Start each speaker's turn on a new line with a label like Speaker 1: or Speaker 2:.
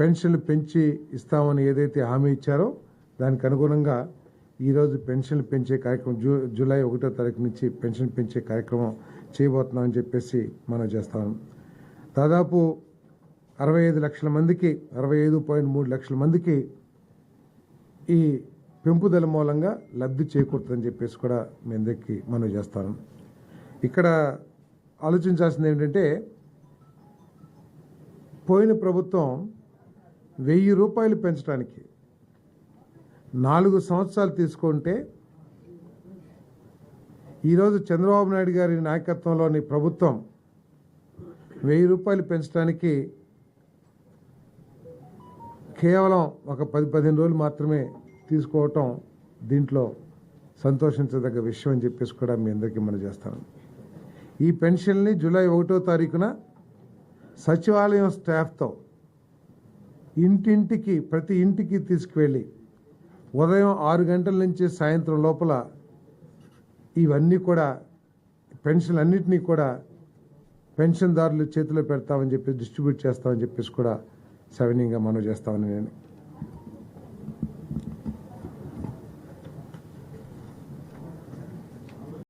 Speaker 1: పెన్షన్లు పెంచి ఇస్తామని ఏదైతే హామీ ఇచ్చారో దానికి అనుగుణంగా ఈరోజు పెన్షన్లు పెంచే కార్యక్రమం జూ జూలై ఒకటో తారీఖు నుంచి పెన్షన్ పెంచే కార్యక్రమం చేయబోతున్నామని చెప్పేసి మనం చేస్తాం. దాదాపు అరవై ఐదు లక్షల మందికి అరవై ఐదు పాయింట్ మూడు లక్షల మందికి ఈ పెంపుదల మూలంగా లబ్ధి చేకూరుతుందని చెప్పేసి కూడా మీ అందరికీ మనం చేస్తాను ఇక్కడ ఆలోచించాల్సింది ఏంటంటే పోయిన ప్రభుత్వం వెయ్యి రూపాయలు పెంచడానికి నాలుగు సంవత్సరాలు తీసుకుంటే ఈరోజు చంద్రబాబు నాయుడు గారి నాయకత్వంలోని ప్రభుత్వం వెయ్యి రూపాయలు పెంచడానికి కేవలం ఒక పది పదిహేను రోజులు మాత్రమే తీసుకోవటం దీంట్లో సంతోషించదగ్గ విషయం అని చెప్పేసి కూడా మీ అందరికీ మనం చేస్తాను. ఈ పెన్షన్ని జూలై ఒకటో తారీఖున సచివాలయం స్టాఫ్తో ఇంటింటికి ప్రతి ఇంటికి తీసుకువెళ్ళి ఉదయం ఆరు గంటల నుంచి సాయంత్రం లోపల ఇవన్నీ కూడా పెన్షన్ అన్నిటినీ కూడా పెన్షన్దారులు చేతిలో పెడతామని చెప్పి డిస్ట్రిబ్యూట్ చేస్తామని చెప్పేసి కూడా సవినీయంగా మనం చేస్తామని నేను